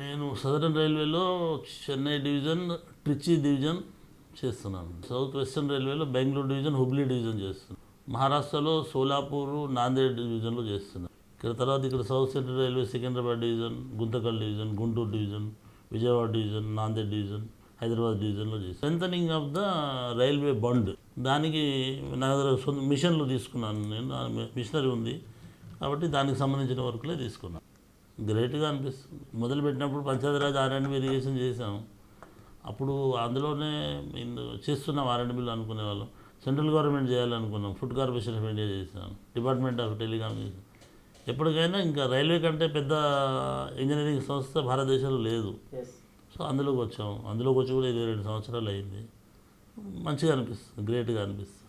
నేను సదరన్ రైల్వేలో Chennai division Trichy division చేస్తున్నాను. సౌత్ వెస్టర్న్ రైల్వేలో బెంగళూరు డివిజన్ హుబ్లీ డివిజన్ చేస్తున్నాను. మహారాష్ట్రలో సోలాపూర్ నాందేడ్ డివిజన్లో చేస్తున్నాను. ఇక్కడ తర్వాత ఇక్కడ south central railway Secunderabad division Guntakal division Guntur division Vijayawada division Nanded division Hyderabad డివిజన్లో చేసి strengthening of the railway bund. దానికి నా దగ్గర సొంత మిషన్లు తీసుకున్నాను నేను. మిషనరీ ఉంది కాబట్టి దానికి సంబంధించిన వర్కులే తీసుకున్నాను. గ్రేట్గా అనిపిస్తుంది. మొదలు పెట్టినప్పుడు పంచాయతీరాజ్ ఆర్ఎండ్ ఇరిగేషన్ చేసాం అప్పుడు అందులోనే నేను చేస్తున్నాం ఆర్ఎండ్ బిల్ అనుకునేవాళ్ళం సెంట్రల్ గవర్నమెంట్ చేయాలనుకున్నాం. ఫుడ్ కార్పొరేషన్ ఆఫ్ ఇండియా చేసాం డిపార్ట్మెంట్ ఆఫ్ టెలికామ్ చేసాం ఎప్పటికైనా ఇంకా రైల్వే కంటే పెద్ద ఇంజనీరింగ్ సంస్థ భారతదేశంలో లేదు. సో అందులోకి వచ్చాం. అందులోకి వచ్చి కూడా ఇరవై రెండు సంవత్సరాలు అయింది. మంచిగా అనిపిస్తుంది. గ్రేట్గా అనిపిస్తుంది.